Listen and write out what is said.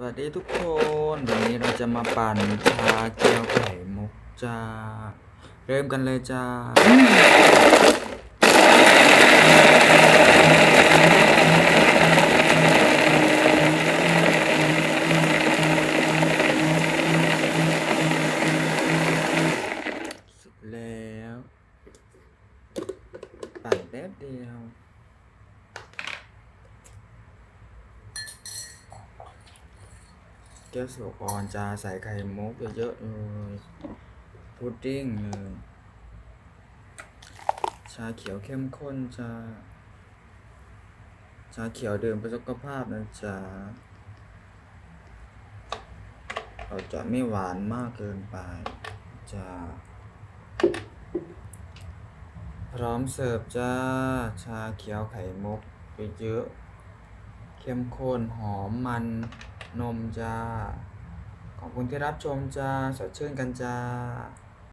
สวัสดีทุกคน วันนี้เราจะมาปั่นชาแก้วไข่มุกจ้า เริ่มกันเลยจ้าเสร็จแล้ว ปั่นแป๊บเดียว แก้วสุกอ่อนจะใส่ไข่มุกเยอะๆเลยพุดดิ้งเลยชาเขียวเข้มข้นจะ ชาเขียวดื่มเพื่อสุขภาพนะจ๊ะเราจะไม่หวานมากเกินไปจะพร้อมเสิร์ฟจ้า ชาเขียวไข่มุกเยอะๆเข้มข้นหอมมัน นมจ้า ขอบคุณที่รับชมจ้า สดชื่นกันจ้า